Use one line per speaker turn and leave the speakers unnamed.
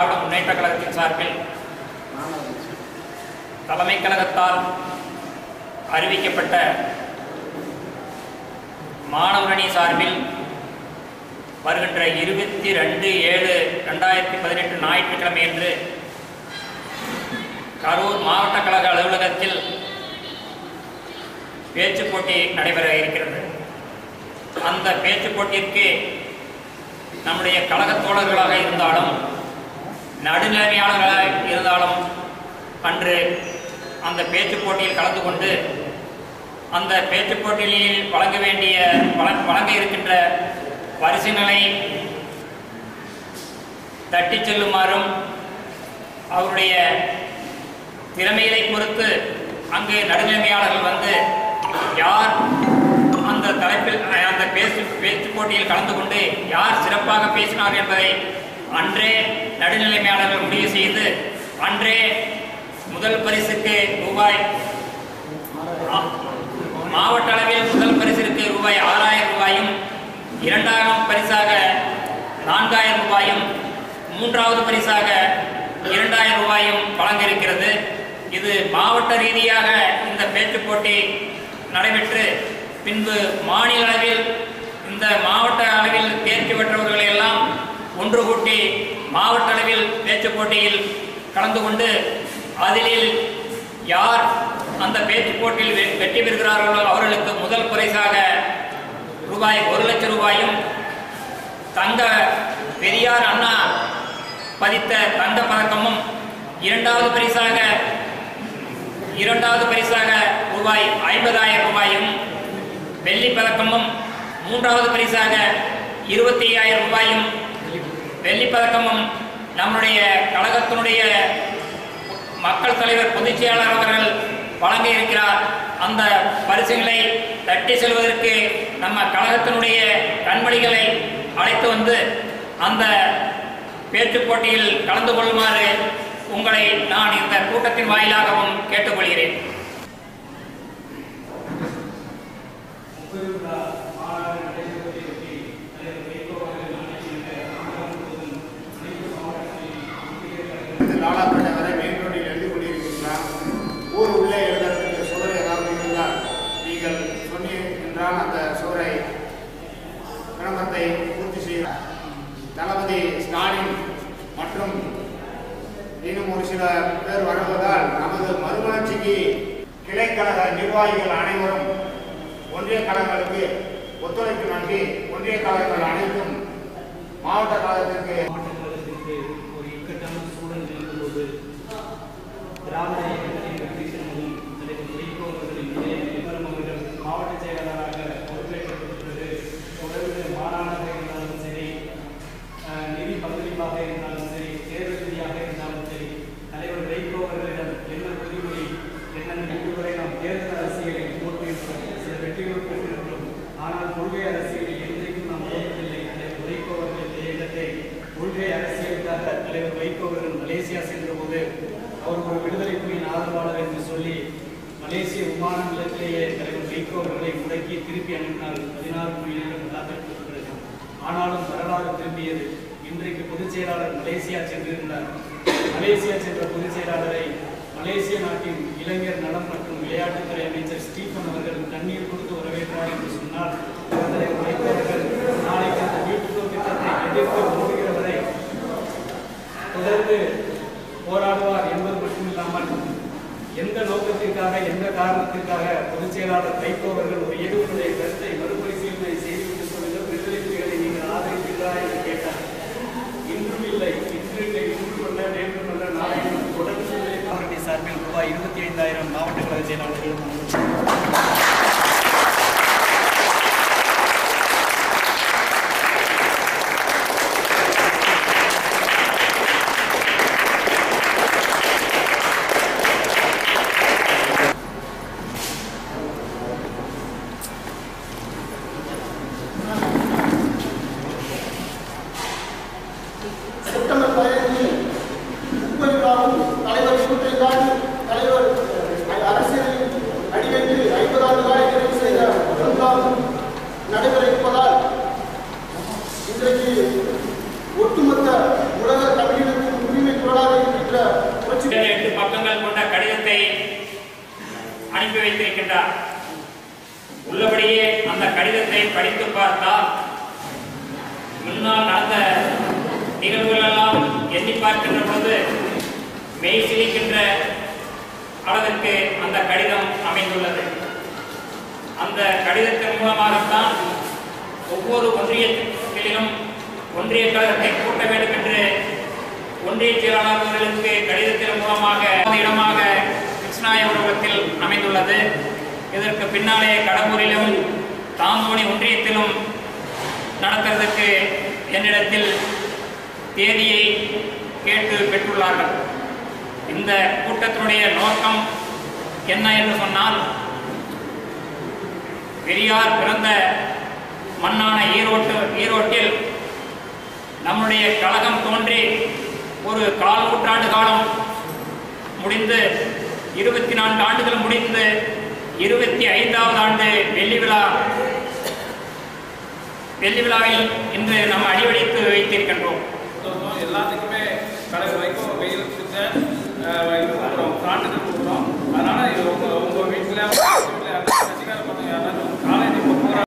திராவிட முன்னேற்ற கழகத்தின் சார்பில் தலைமை கழகத்தால் அறிவிக்கப்பட்ட மாணவரணி சார்பில் வருகின்ற இருபத்தி ரெண்டு ஏழு ரெண்டாயிரத்தி பதினெட்டு ஞாயிற்றுக்கிழமை அன்று கரூர் மாவட்ட கழக அலுவலகத்தில் பேச்சுப் போட்டி நடைபெற இருக்கிறது. அந்த பேச்சுப் போட்டிற்கு நம்முடைய கழகத் தோழர்களாக இருந்தாலும் நடுநிலைமையாளர்களாக இருந்தாலும் அன்று அந்த பேச்சுப் போட்டியில் கலந்து கொண்டு அந்த பேச்சுப் போட்டியில் வழங்க வேண்டிய வழங்க இருக்கின்ற வரிசைகளை தட்டிச் செல்லுமாறும் அவருடைய திறமைகளை பொறுத்து அங்கு நடுநிலைமையாளர்கள் வந்து யார் அந்த தலைப்பில் அந்த பேச்சு பேச்சு போட்டியில் கலந்து கொண்டு யார் சிறப்பாக பேசினார் என்பதை அன்றே நடுநிலைமையாளர்கள் முடிவு செய்து அன்றே முதல் பரிசுக்கு ரூபாய் மாவட்ட அளவில் முதல் பரிசிற்கு ரூபாய் ஆறாயிரம் ரூபாயும் இரண்டாம் பரிசாக நான்காயிரம் ரூபாயும் மூன்றாவது பரிசாக இரண்டாயிரம் ரூபாயும் வழங்க இருக்கிறது இது மாவட்ட ரீதியாக இந்த பேச்சுப் போட்டி நடைபெற்று பின்பு மாநில அளவில் இந்த மாவட்ட அளவில் தேர்ச்சி பெற்றவர்கள் ஒன்று கூட்டி மாவட்ட அளவில் பேச்சு போட்டியில் கலந்து கொண்டு அதில் யார் அந்த பேச்சு போட்டியில் வெற்றி பெறுகிறார்களோ அவர்களுக்கு முதல் பரிசாக ரூபாய் ஒரு லட்சம் ரூபாயும் தங்க பெரியார் அண்ணா பதித்த தங்க பதக்கமும் இரண்டாவது பரிசாக இரண்டாவது பரிசாக ரூபாய் ஐம்பதாயிரம் ரூபாயும் வெள்ளி பதக்கமும் மூன்றாவது பரிசாக இருபத்தி ஐயாயிரம் ரூபாயும் வெள்ளி பதக்கமும் நம்முடைய கழகத்தினுடைய மக்கள் தலைவர் பொதுச் செயலாளர் அவர்கள் வழங்க இருக்கிறார். அந்த பரிசுகளை தட்டி செல்வதற்கு நம்ம கழகத்தினுடைய கண்மணிகளை அழைத்து வந்து அந்த பேச்சுப் போட்டியில் கலந்து கொள்ளுமாறு உங்களை நான் இந்த கூட்டத்தின் வாயிலாகவும் கேட்டுக்கொள்கிறேன்.
இன்னும் பேர் வழங்குவதால் நமது மறுமலர்ச்சிக்கு கிளைக்கழக நிர்வாகிகள் அனைவரும் ஒன்றிய கழகங்களுக்கு ஒத்துழைப்பு நல்கி ஒன்றிய கழகங்கள் அனைத்தும் மாவட்ட கழகத்திற்கு
மாவட்டங்களுக்கு ஒரு இக்கட்டான சூழல் இருக்கும்போது திராவிட தலைவர் வைகோ அவர்கள் மலேசியா சென்றபோது அவர் ஒரு விடுதலை புலியின் ஆதரவாளர் என்று சொல்லி மலேசிய விமான நிலையத்திலேயே தலைவர் வைகோ அவர்களை முடக்கி திருப்பி அனுப்பினார். பதினாறு மணி நேரம் காத்திருக்கிறது ஆனாலும் வரலாறு திரும்பியது. இன்றைக்கு பொதுச் செயலாளர் மலேசியா சென்றிருந்தார். மலேசியா சென்ற பொதுச் செயலாளரை மலேசிய நாட்டின் இளைஞர் நலம் மற்றும் விளையாட்டுத்துறை அமைச்சர் ஸ்டீஃபன் அவர்கள் தண்ணீர் கொடுத்து வரவேற்றார் என்று சொன்னால் தலைவர் வைகோ அவர்கள் நாளைக்கு அந்த வீட்டுக்கு திட்டத்தை எதிர்த்து ஓடுகிற வரை தொடர்ந்து போராடுவார் என்பது மட்டுமில்லாமல் எந்த நோக்கத்திற்காக எந்த காரணத்திற்காக பொதுச் செயலாளர் வைகோ அவர்கள் ஒரு இயக்குடைய கருத்தை மறுபரிசீலனை செய்துவிட்டு சொல்லுங்கள் விடுதலை புலிகளை நீங்கள் ஆதரிக்கிறீர்களா என்று கேட்டார். இன்றும் இல்லை. இன்று இல்லை இன்று அல்ல நேற்று அல்ல. நாளை தொடர்ந்து அவருடைய சார்பில் ரூபாய் இருபத்தி ஐந்தாயிரம் மாவட்ட கழக செயலாளர்களும்
அனுப்பி வைத்திருக்கின்றார். உள்ளபடியே அந்த கடிதத்தை படித்து பார்த்தால் முன்னால் நடந்த நிகழ்வுகளெல்லாம் எண்ணி பார்க்கின்ற பொழுது மெய் சிரிக்கின்ற அளவிற்கு அந்த கடிதம் அமைந்துள்ளது. அந்த கடிதத்தின் மூலமாகத்தான் ஒவ்வொரு ஒன்றியத்திலும் ஒன்றிய கழகத்தை கூட்ட வேண்டும் என்று ஒன்றிய செயலாளர் கடிதத்தின் மூலமாக இடமாக கிருஷ்ணாயபுரத்தில் அமைந்துள்ளது. இதற்கு பின்னாலே கடம்பூரிலும் தாம்பூனி ஒன்றியத்திலும் நடத்துறதுக்கு என்னிடத்தில் தேதியை கேட்டு பெற்றுள்ளார்கள். இந்த கூட்டத்தினுடைய நோக்கம் என்ன என்று சொன்னால் பெரியார் பிறந்த மண்ணான ஈரோட்டு ஈரோட்டில் நம்முடைய கழகம் தோன்றி ஒரு கால் நூற்றாண்டு காலம் முடிந்து இருபத்தி நான்கு ஆண்டுகள் முடிந்து இருபத்தி ஐந்தாவது ஆண்டு வெள்ளி விழா. வெள்ளி விழாவை இன்று நாம் அடிவடைத்து வைத்திருக்கின்றோம்.